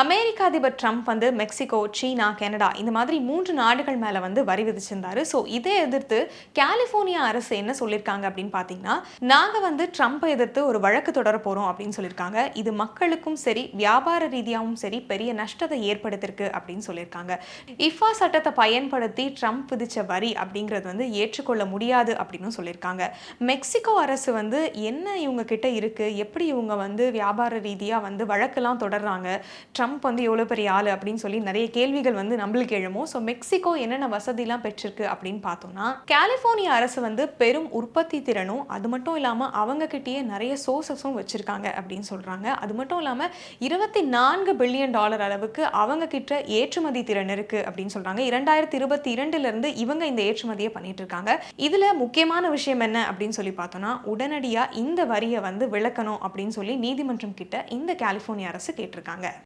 அமெரிக்க அதிபர் ட்ரம்ப் வந்து Mexico China Canada இந்த மாதிரி மூன்று நாடுகள் மேலே வந்து வரி விதிச்சிருந்தாரு. ஸோ இதை எதிர்த்து கலிஃபோர்னியா அரசு என்ன சொல்லியிருக்காங்க அப்படின்னு பார்த்தீங்கன்னா நாங்கள் வந்து ட்ரம்ப்பை எதிர்த்து ஒரு வழக்கு தொடர போகிறோம் அப்படின்னு சொல்லியிருக்காங்க இது மக்களுக்கும் சரி வியாபார ரீதியாகவும் சரி பெரிய நஷ்டத்தை ஏற்படுத்திருக்கு அப்படின்னு சொல்லியிருக்காங்க இஃபா சட்டத்தை பயன்படுத்தி ட்ரம்ப் விதிச்ச வரி அப்படிங்கிறது வந்து ஏற்றுக்கொள்ள முடியாது அப்படின்னு சொல்லியிருக்காங்க மெக்சிகோ அரசு வந்து என்ன இவங்க கிட்ட இருக்குது எப்படி இவங்க வந்து வியாபார ரீதியாக வந்து வழக்கெல்லாம் தொடர்றாங்க? ட்ரம்ப் வந்து எவ்வளோ பெரிய ஆள் அப்படின்னு சொல்லி நிறைய கேள்விகள் வந்து நம்மளுக்கு எழுமோ. ஸோ மெக்சிகோ என்னென்ன வசதிலாம் பெற்றிருக்கு அப்படின்னு பார்த்தோம்னா கலிஃபோர்னியா அரசு வந்து பெரும் உற்பத்தி திறனும் அது மட்டும் இல்லாமல் அவங்க கிட்டேயே நிறைய சோர்சஸும் வச்சுருக்காங்க அப்படின்னு சொல்கிறாங்க அது மட்டும் இல்லாமல் இருபத்தி நான்கு பில்லியன் டாலர் அளவுக்கு அவங்க கிட்ட ஏற்றுமதி திறன் இருக்குது அப்படின்னு சொல்கிறாங்க இரண்டாயிரத்தி இருபத்தி இரண்டுலேருந்து இவங்க இந்த ஏற்றுமதியை பண்ணிட்டு இருக்காங்க. இதில் முக்கியமான விஷயம் என்ன அப்படின்னு சொல்லி பார்த்தோம்னா உடனடியாக இந்த வரியை வந்து விளக்கணும் அப்படின்னு சொல்லி நீதிமன்றம் கிட்ட இந்த கலிஃபோர்னியா அரசு கேட்டிருக்காங்க.